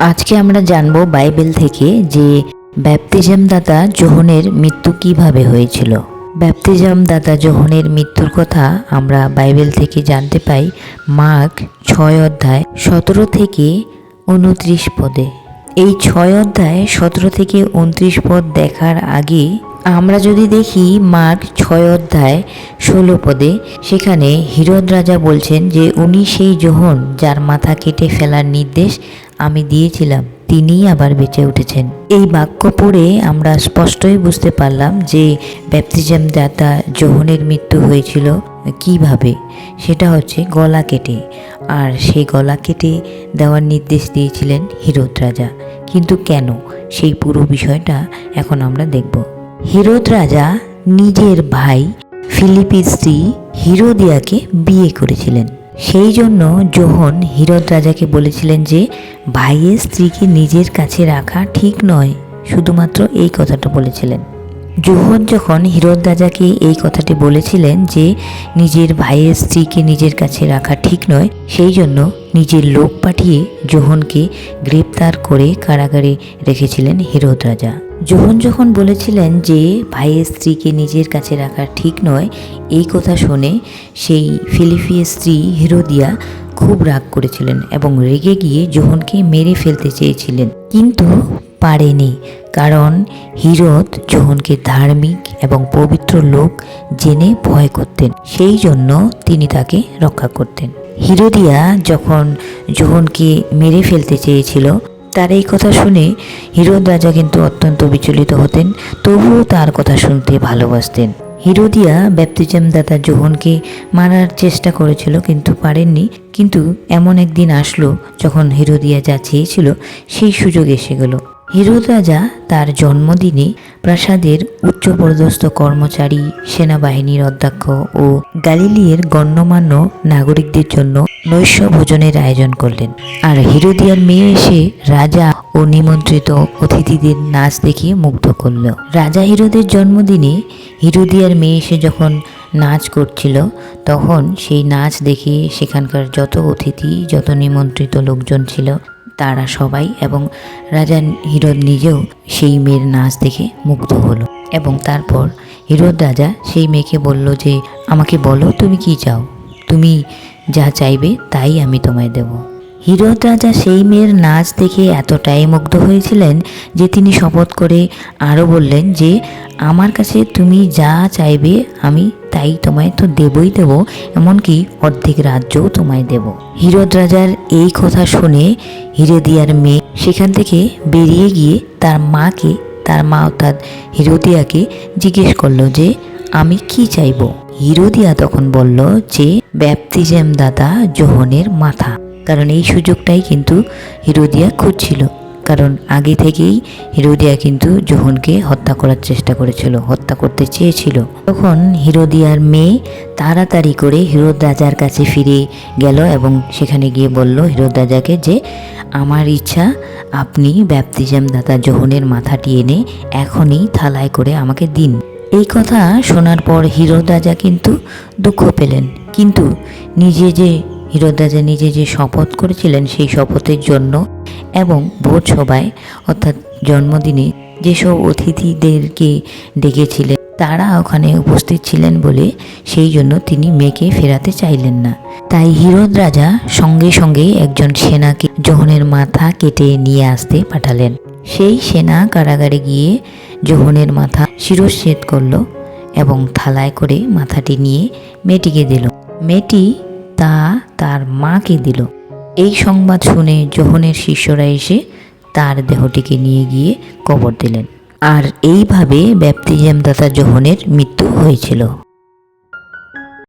আজকে আমরা জানব বাইবেল থেকে যে ব্যাপতিজম দাতা যোহনের মৃত্যু কীভাবে হয়েছিল। ব্যাপতিজম দাতা যোহনের মৃত্যুর কথা আমরা বাইবেল থেকে জানতে পাই মার্ক ছয় অধ্যায় সতেরো থেকে উনত্রিশ পদে। এই ছয় অধ্যায় সতেরো থেকে উনত্রিশ পদ দেখার আগে আমরা যদি দেখি মার্ক ছয় অধ্যায় ষোলো পদে, সেখানে হিরদ রাজা বলছেন যে উনি সেই জোহন যার মাথা কেটে ফেলার নির্দেশ আমি দিয়েছিলাম, তিনিই আবার বেঁচে উঠেছেন। এই বাক্য পড়ে আমরা স্পষ্টই বুঝতে পারলাম যে ব্যাপতিজম দাতা যোহনের মৃত্যু হয়েছিল কীভাবে। সেটা হচ্ছে গলা কেটে। আর সেই গলা কেটে দেওয়ার নির্দেশ দিয়েছিলেন হিরোদ রাজা। কিন্তু কেন? সেই পুরো বিষয়টা এখন আমরা দেখব। হিরোদ রাজা নিজের ভাই ফিলিপির স্ত্রী হিরোদিয়াকে বিয়ে করেছিলেন। সেই জন্য জোহন হিরদ রাজাকে বলেছিলেন যে, ভাইয়ের স্ত্রীকে নিজের কাছে রাখা ঠিক নয়, শুধুমাত্র এই কথাটা বলেছিলেন। জোহন যখন হিরদ রাজাকে এই কথাটি বলেছিলেন যে, নিজের ভাইয়ের স্ত্রীকে নিজের কাছে রাখা ঠিক নয়, সেই জন্য নিজের লোক পাঠিয়ে জোহনকে গ্রেপ্তার করে কারাগারে রেখেছিলেন হিরদ রাজা। জোহন যখন বলেছিলেন যে ভাইয়ের স্ত্রীকে নিজের কাছে রাখা ঠিক নয়, এই কথা শুনে সেই ফিলিপিয়ের স্ত্রী হিরোদিয়া খুব রাগ করেছিলেন এবং রেগে গিয়ে জোহনকে মেরে ফেলতে চেয়েছিলেন। কিন্তু পারেনি, কারণ হিরত জোহনকে ধার্মিক এবং পবিত্র লোক জেনে ভয় করতেন, সেই জন্য তিনি তাকে রক্ষা করতেন। হিরোদিয়া যখন জোহনকে মেরে ফেলতে চেয়েছিল তার এই কথা শুনে হিরোদ রাজা কিন্তু অত্যন্ত বিচলিত হতেন, তবুও তার কথা শুনতে ভালোবাসতেন। হিরোদিয়া ব্যাপতিজম দাদা জোহনকে মারার চেষ্টা করেছিল কিন্তু পারেননি। কিন্তু এমন একদিন আসলো যখন হিরোদিয়া যা চেয়েছিল সেই সুযোগ এসে গেল। হিরোদ রাজা তার জন্মদিনে প্রাসাদের উচ্চপদস্থ কর্মচারী, সেনাবাহিনীর অধ্যক্ষ ও গালিলিয়ের গণ্যমান্য নাগরিকদের জন্য নৈশ ভোজনের আয়োজন করলেন। আর হিরোদিয়ার মেয়ে এসে রাজা ও নিমন্ত্রিত অতিথিদের নাচ দেখিয়ে মুগ্ধ করল। রাজা হিরোদের জন্মদিনে হিরোদিয়ার মেয়ে এসে যখন নাচ করছিল, তখন সেই নাচ দেখে সেখানকার যত অতিথি, যত নিমন্ত্রিত লোকজন ছিল তারা সবাই এবং রাজা হিরদ নিজেও সেই মেয়ের নাচ দেখে মুগ্ধ হলো এবং তারপর হিরদ রাজা সেই মেয়েকে বলল যে, আমাকে বলো তুমি কি চাও? তুমি যা চাইবে তাই আমি তোমায় দেব। হিরদ রাজা সেই মেয়ের নাচ দেখে এতটাই মুগ্ধ হয়েছিলেন যে তিনি শপথ করে আরও বললেন যে, আমার কাছে তুমি যা চাইবে আমি তাই তোমায় তো দেবই দেব, এমনকি অর্ধেক রাজ্যও তোমায় দেব। হিরদ রাজার এই কথা শুনে হিরেদিয়ার মেয়ে সেখান থেকে বেরিয়ে গিয়ে তার মাকে, তার মা অর্থাৎ হিরোদিয়াকে জিজ্ঞেস করল যে, আমি কি চাইব? হিরোদিয়া তখন বলল যে, ব্যাপতিজেম দাদা, জোহনের মাথা। কারণ এই সুযোগটাই কিন্তু হিরোদিয়া খুঁজছিল। কারণ আগে থেকেই হিরোদিয়া কিন্তু জোহনকে হত্যা করার চেষ্টা করেছিল, হত্যা করতে চেয়েছিল। তখন হিরোদিয়ার মেয়ে তাড়াতাড়ি করে হিরোদ রাজার কাছে ফিরে গেল এবং সেখানে গিয়ে বলল, হিরোদ রাজাকে যে আমার ইচ্ছা, আপনি ব্যাপতিজাম দাদা জোহনের মাথাটি এনে এখনই থালায় করে আমাকে দিন। এই কথা শোনার পর হিরোদ রাজা কিন্তু দুঃখ পেলেন। কিন্তু নিজে যে হিরোদ নিজে যে শপথ করেছিলেন সেই শপথের জন্য এবং ভোট সভায়, অর্থাৎ জন্মদিনে, যেসব অতিথিদেরকে ডেকেছিলেন, তারা ওখানে উপস্থিত ছিলেন বলে সেই জন্য তিনি মেয়েকে ফেরাতে চাইলেন না। তাই হিরোদ রাজা সঙ্গে সঙ্গে একজন সেনাকে জোহনের মাথা কেটে নিয়ে আসতে পাঠালেন। সেই সেনা কারাগারে গিয়ে জোহনের মাথা শিরচ্ছেদ করল এবং থালায় করে মাথাটি নিয়ে মেয়েটিকে দিল। মেয়েটি তা তার মাকে দিল। এই সংবাদ শুনে জোহনের শিষ্যরা এসে তার দেহটিকে নিয়ে গিয়ে কবর দিলেন। আর এইভাবে ব্যাপ্তিজাম দাতা জোহনের মৃত্যু হয়েছিল।